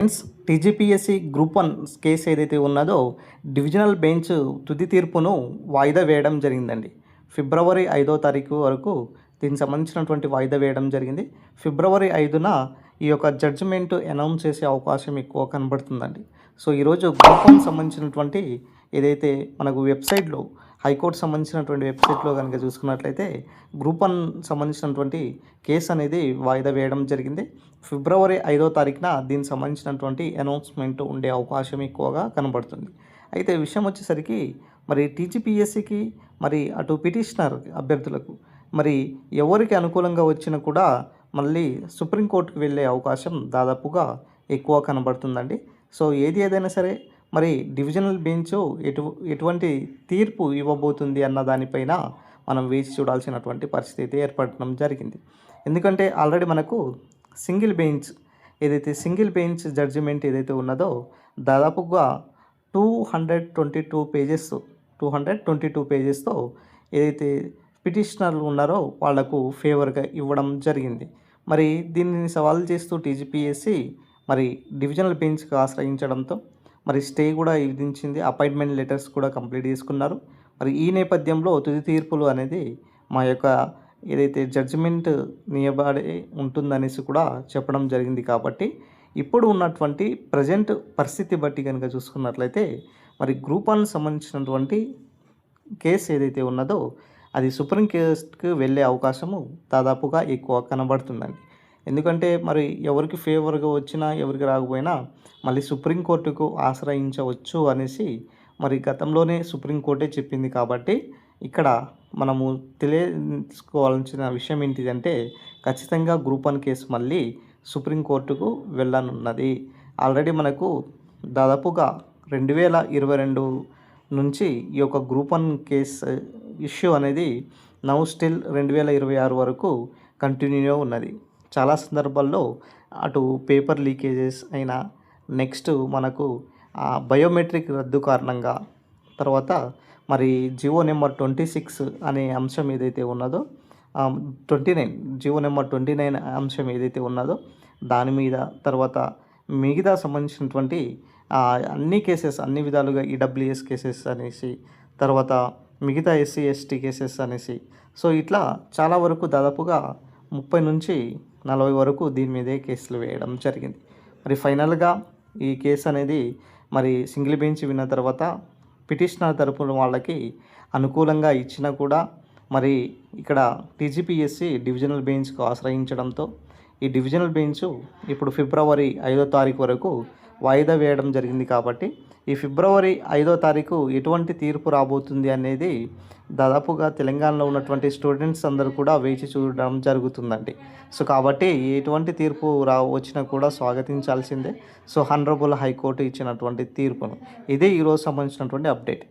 Friends TGPSC group one case ఏదైతే ఉన్నదో divisional bench తుది తీర్పును వాయిదా వేయడం జరిగిందండి. ఫిబ్రవరి ఐదో తారీఖు వరకు దీనికి సంబంధించినటువంటి వాయిదా వేయడం జరిగింది. ఫిబ్రవరి ఐదున ఈ యొక్క జడ్జిమెంట్ అనౌన్స్ చేసే అవకాశం ఎక్కువ కనబడుతుందండి. సో ఈరోజు గ్రూప్ వన్ సంబంధించినటువంటి ఏదైతే మనకు వెబ్సైట్లో హైకోర్టు సంబంధించినటువంటి వెబ్సైట్లో కనుక చూసుకున్నట్లయితే గ్రూప్ వన్ సంబంధించినటువంటి కేసు అనేది వాయిదా వేయడం జరిగింది. ఫిబ్రవరి ఐదో తారీఖున దీనికి సంబంధించినటువంటి అనౌన్స్మెంట్ ఉండే అవకాశం ఎక్కువగా కనబడుతుంది. అయితే విషయం వచ్చేసరికి మరి టీజీపీఎస్సికి మరి అటు పిటిషనర్ అభ్యర్థులకు మరి ఎవరికి అనుకూలంగా వచ్చినా కూడా మళ్ళీ సుప్రీంకోర్టుకు వెళ్ళే అవకాశం దాదాపుగా ఎక్కువ కనబడుతుందండి. సో ఏది ఏదైనా సరే మరి డివిజనల్ బెంచ్ ఎటు ఎటువంటి తీర్పు ఇవ్వబోతుంది అన్న దానిపైన మనం వేచి చూడాల్సినటువంటి పరిస్థితి అయితే ఏర్పడడం జరిగింది. ఎందుకంటే ఆల్రెడీ మనకు సింగిల్ బెంచ్ ఏదైతే సింగిల్ బెంచ్ జడ్జిమెంట్ ఏదైతే ఉన్నదో దాదాపుగా two hundred twenty two pages two hundred twenty two పేజెస్తో ఏదైతే పిటిషనర్లు ఉన్నారో వాళ్ళకు ఫేవర్గా ఇవ్వడం జరిగింది. మరి దీనిని సవాల్ చేస్తూ టీజీపీఎస్సి మరి డివిజనల్ బెంచ్కి ఆశ్రయించడంతో మరి స్టే కూడా విధించింది. అపాయింట్మెంట్ లెటర్స్ కూడా కంప్లీట్ చేసుకున్నారు. మరి ఈ నేపథ్యంలో తుది తీర్పులు అనేది మా యొక్క ఏదైతే జడ్జిమెంట్ నియబడి ఉంటుందనేసి కూడా చెప్పడం జరిగింది కాబట్టి ఇప్పుడు ఉన్నటువంటి ప్రజెంట్ పరిస్థితి బట్టి కనుక చూసుకున్నట్లయితే మరి గ్రూప్ వన్ సంబంధించినటువంటి కేసు ఏదైతే ఉన్నదో అది సుప్రీం కేసుకు వెళ్ళే అవకాశము దాదాపుగా ఎక్కువ కనబడుతుందండి. ఎందుకంటే మరి ఎవరికి ఫేవర్గా వచ్చినా ఎవరికి రాకపోయినా మళ్ళీ సుప్రీంకోర్టుకు ఆశ్రయించవచ్చు అనేసి మరి గతంలోనే సుప్రీంకోర్టే చెప్పింది కాబట్టి ఇక్కడ మనము తెలియసుకోవాల్సిన విషయం ఏంటిదంటే ఖచ్చితంగా గ్రూప్ వన్ కేసు మళ్ళీ సుప్రీంకోర్టుకు వెళ్ళనున్నది. ఆల్రెడీ మనకు దాదాపుగా రెండు వేల ఇరవై రెండు నుంచి ఈ యొక్క గ్రూప్ వన్ కేసు ఇష్యూ అనేది నౌ స్టిల్ రెండు వేల ఇరవై ఆరు వరకు కంటిన్యూగా ఉన్నది. చాలా సందర్భాల్లో అటు పేపర్ లీకేజెస్ అయినా నెక్స్ట్ మనకు బయోమెట్రిక్ రద్దు కారణంగా తర్వాత మరి జియో నెంబర్ ట్వంటీ సిక్స్ అనే అంశం ఏదైతే ఉన్నదో twenty nine GO number twenty nine అంశం ఏదైతే ఉన్నదో దాని మీద తర్వాత మిగతా సంబంధించినటువంటి అన్ని కేసెస్ అన్ని విధాలుగా ఈడబ్ల్యూఎస్ కేసెస్ అనేసి తర్వాత మిగతా ఎస్సీ ఎస్టీ కేసెస్ అనేసి. సో ఇట్లా చాలా వరకు దాదాపుగా ముప్పై నుంచి నలభై వరకు దీని మీదే కేసులు వేయడం జరిగింది. మరి ఫైనల్గా ఈ కేసు అనేది మరి సింగిల్ బెంచ్ విన్న తర్వాత పిటిషనర్ తరపున వాళ్ళకి అనుకూలంగా ఇచ్చినా కూడా మరి ఇక్కడ టీజీపీఎస్సి డివిజనల్ బెంచ్కు ఆశ్రయించడంతో ఈ డివిజనల్ బెంచ్ ఇప్పుడు ఫిబ్రవరి ఐదో తారీఖు వరకు వాయిదా వేయడం జరిగింది కాబట్టి ఈ ఫిబ్రవరి ఐదో తారీఖు ఎటువంటి తీర్పు రాబోతుంది అనేది దాదాపుగా తెలంగాణలో ఉన్నటువంటి స్టూడెంట్స్ అందరూ కూడా వేచి చూడడం జరుగుతుందండి. సో కాబట్టి ఎటువంటి తీర్పు రా వచ్చినా కూడా స్వాగతించాల్సిందే. సో హనరబుల్ హైకోర్టు ఇచ్చినటువంటి తీర్పును. ఇదే ఈరోజు సంబంధించినటువంటి అప్డేట్.